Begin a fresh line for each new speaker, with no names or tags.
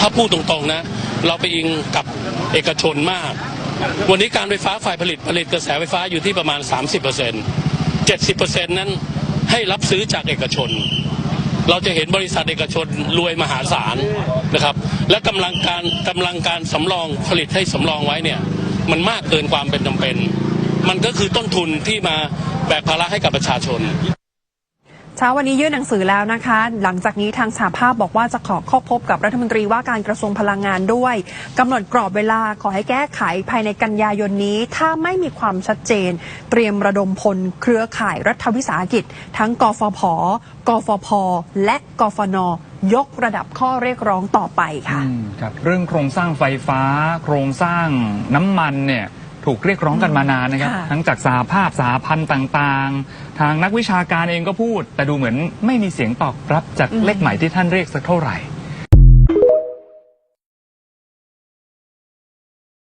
ถ้าพูดตรงๆนะ เราไปอิงกับเอกชนมาก วันนี้การไฟฟ้าฝ่ายผลิตผลิตกระแสไฟฟ้าอยู่ที่ประมาณ 30% 70%นั้นให้รับซื้อจากเอกชน เราจะเห็นบริษัทเอกชนรวยมหาศาลนะครับ และกำลังการกำลังการสำรองผลิตให้สำรองไว้เนี่ยมันมากเกินความเป็นจำเป็น มันก็คือต้นทุนที่มาแบกภาระให้กับประชาชน
ช้าวันนี้ยื่นหนังสือแล้วนะคะ หลังจากนี้ทางสหภาพบอกว่าจะขอเข้าพบกับรัฐมนตรีว่าการกระทรวงพลังงานด้วยกำหนดกรอบเวลาขอให้แก้ไขภายในกันยายนนี้ ถ้าไม่มีความชัดเจน เตรียมระดมพลเครือข่ายรัฐวิสาหกิจ ทั้งกฟผกฟพและกฟนยกระดับข้อเรียกร้องต่อไปค่ะ
อืมครับเรื่องโครงสร้างไฟฟ้า โครงสร้างน้ำมันเนี่ย ถูกเรียกร้องกันมานานนะครับ
ค่ะ
ทั้งจากสาภาพสาพันธ์ต่างๆ ทางนักวิชาการเองก็พูด แต่ดูเหมือนไม่มีเสียงตอบรับจากเลขหมายที่ท่านเรียกสักเท่าไหร่